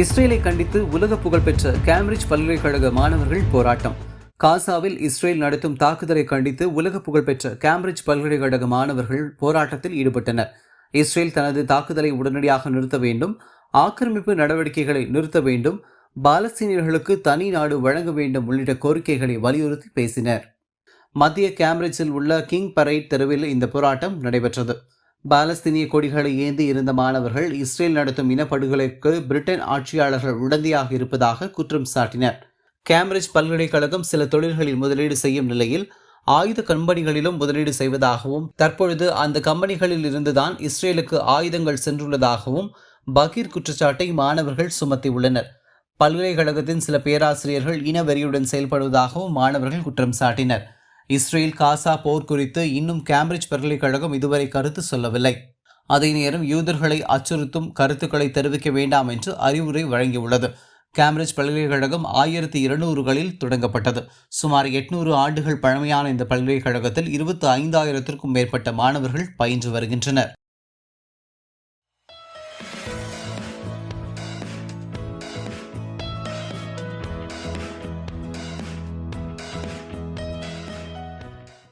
இஸ்ரேலை கண்டித்து உலக புகழ்பெற்ற கேம்பிரிட்ஜ் பல்கலைக்கழக மாணவர்கள் போராட்டம். காசாவில் இஸ்ரேல் நடத்தும் தாக்குதலை கண்டித்து உலக புகழ்பெற்ற கேம்பிரிட்ஜ் பல்கலைக்கழக மாணவர்கள் போராட்டத்தில் ஈடுபட்டனர். இஸ்ரேல் தனது தாக்குதலை உடனடியாக நிறுத்த வேண்டும் ஆக்கிரமிப்பு நடவடிக்கைகளை நிறுத்த வேண்டும் பாலஸ்தீனியர்களுக்கு தனி நாடு வழங்க வேண்டும் உள்ளிட்ட கோரிக்கைகளை வலியுறுத்தி பேசினர். மத்திய கேம்பிரிட்ஜில் உள்ள கிங் பரேட் தெருவில் இந்த போராட்டம் நடைபெற்றது. பாலஸ்தீனிய கொடிகளை ஏந்தி இருந்த மாணவர்கள் இஸ்ரேல் நடத்தும் இனப்படுகொலைக்கு பிரிட்டன் ஆட்சியாளர்கள் உடந்தையாக இருப்பதாக குற்றம் சாட்டினர். கேம்பிரிட்ஜ் பல்கலைக்கழகம் சில தொழில்களில் முதலீடு செய்யும் நிலையில் ஆயுத கம்பெனிகளிலும் முதலீடு செய்வதாகவும் தற்பொழுது அந்த கம்பெனிகளில் இருந்துதான் இஸ்ரேலுக்கு ஆயுதங்கள் சென்றுள்ளதாகவும் பகீர் குற்றச்சாட்டை மாணவர்கள் சுமத்தியுள்ளனர். பல்கலைக்கழகத்தின் சில பேராசிரியர்கள் இனவெறியுடன் செயல்படுவதாகவும் மாணவர்கள் குற்றம் சாட்டினர். இஸ்ரேல் காசா போர் குறித்து இன்னும் கேம்பிரிட்ஜ் பல்கலைக்கழகம் இதுவரை கருத்து சொல்லவில்லை. அதே நேரம் யூதர்களை அச்சுறுத்தும் கருத்துக்களை தெரிவிக்க வேண்டாம் என்று அறிவுரை வழங்கியுள்ளது. கேம்பிரிட்ஜ் பல்கலைக்கழகம் ஆயிரத்தி இருநூறுகளில் தொடங்கப்பட்டது. சுமார் எட்நூறு ஆண்டுகள் பழமையான இந்த பல்கலைக்கழகத்தில் இருபத்தி ஐந்தாயிரத்திற்கும் மேற்பட்ட மாணவர்கள் பயின்று வருகின்றனர்.